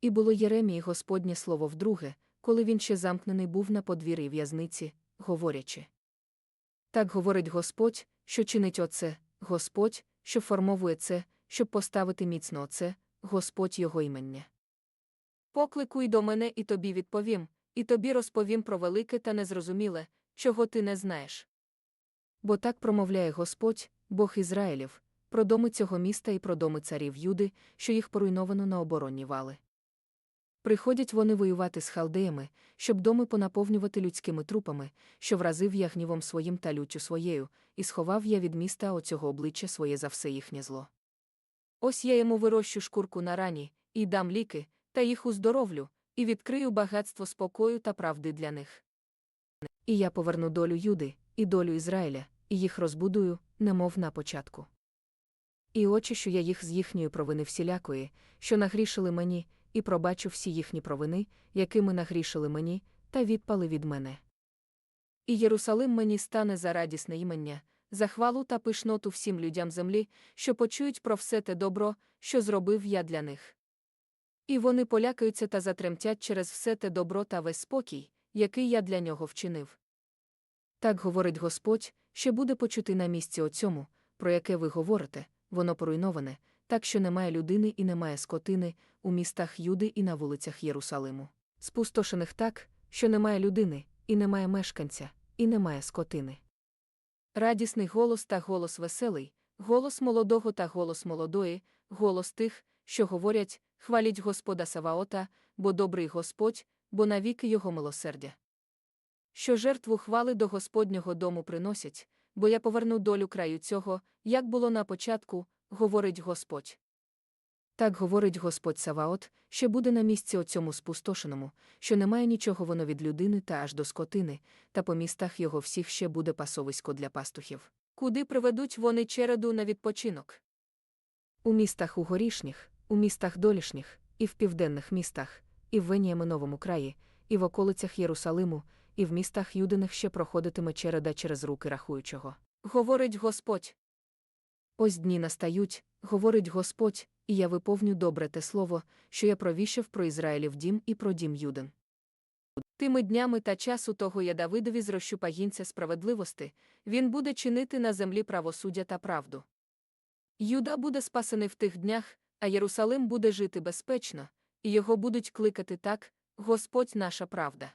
І було Єремії Господнє слово вдруге, коли він ще замкнений був на подвір'ї в'язниці, говорячи. Так говорить Господь, що чинить оце, Господь, що формовує це, щоб поставити міцно оце, Господь його імення. Покликуй до мене і тобі відповім, і тобі розповім про велике та незрозуміле, чого ти не знаєш. Бо так промовляє Господь, Бог Ізраїлів, про доми цього міста і про доми царів Юди, що їх поруйновано на оборонні вали. Приходять вони воювати з халдеями, щоб доми понаповнювати людськими трупами, що вразив я гнівом своїм та люттю своєю, і сховав я від міста оцього обличчя своє за все їхнє зло. Ось я йому вирощу шкурку на рані, і дам ліки, та їх уздоровлю, і відкрию багатство спокою та правди для них. І я поверну долю Юди, і долю Ізраїля, і їх розбудую, немов на початку. І очищу я їх з їхньої провини всілякої, що нагрішили мені, і пробачу всі їхні провини, якими нагрішили мені, та відпали від мене. І Єрусалим мені стане за радісне імення, за хвалу та пишноту всім людям землі, що почують про все те добро, що зробив я для них. І вони полякаються та затремтять через все те добро та весь спокій, який я для нього вчинив. Так говорить Господь, що буде почути на місці оцьому, про яке ви говорите, воно поруйноване, так що немає людини і немає скотини у містах Юди і на вулицях Єрусалиму. Спустошених так, що немає людини, і немає мешканця, і немає скотини. Радісний голос та голос веселий, голос молодого та голос молодої, голос тих, що говорять, хваліть Господа Саваота, бо добрий Господь, бо навіки його милосердя. Що жертву хвали до Господнього дому приносять, бо я поверну долю краю цього, як було на початку, говорить Господь. Так говорить Господь Саваот, що буде на місці оцьому спустошеному, що немає нічого воно від людини та аж до скотини, та по містах його всіх ще буде пасовисько для пастухів. Куди приведуть вони череду на відпочинок? У містах у горішніх, у містах долішніх, і в південних містах, і в Веніаминовому краї, і в околицях Єрусалиму, і в містах Юдиних ще проходитиме череда через руки рахуючого. Говорить Господь. Ось дні настають, говорить Господь, і я виповню добре те слово, що я провіщав про Ізраїлів дім і про дім Юдин. Тими днями та часу того я Давидові зрощу пагінця справедливости, він буде чинити на землі правосуддя та правду. Юда буде спасений в тих днях, а Єрусалим буде жити безпечно, і його будуть кликати так Господь наша правда.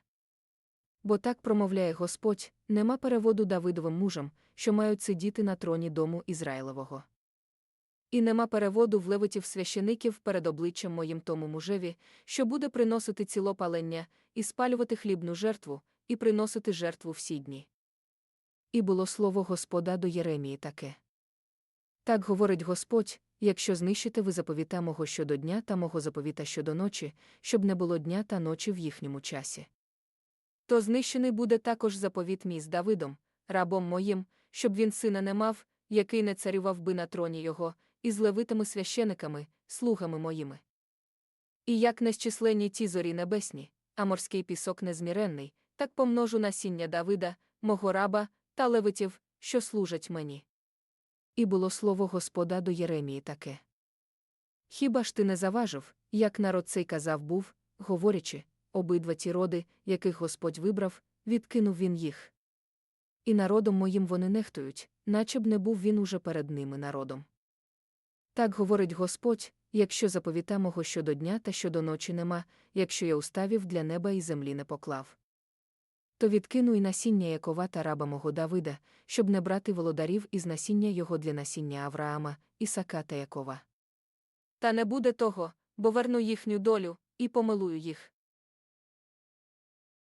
Бо так промовляє Господь, нема переводу Давидовим мужам, що мають сидіти на троні дому Ізраїлевого. І нема переводу в левитів священиків перед обличчям моїм тому мужеві, що буде приносити цілопалення, і спалювати хлібну жертву, і приносити жертву всі дні. І було слово Господа до Єремії таке. Так говорить Господь, якщо знищите ви заповіта мого щодо дня та мого заповіта щодо ночі, щоб не було дня та ночі в їхньому часі. То знищений буде також заповіт мій з Давидом, рабом моїм, щоб він сина не мав, який не царював би на троні його, і з левитими священиками, слугами моїми. І як нещисленні ті зорі небесні, а морський пісок незміренний, так помножу насіння Давида, мого раба, та левитів, що служать мені. І було слово Господа до Єремії таке. Хіба ж ти не заважив, як народ цей казав був, говорячи, обидва ті роди, яких Господь вибрав, відкинув він їх. І народом моїм вони нехтують, наче б не був він уже перед ними народом. Так говорить Господь, якщо заповіта мого щодо дня та щодо ночі нема, якщо я уставів для неба і землі не поклав. То відкину і насіння Якова та раба мого Давида, щоб не брати володарів із насіння його для насіння Авраама, Ісака та Якова. Та не буде того, бо верну їхню долю, і помилую їх.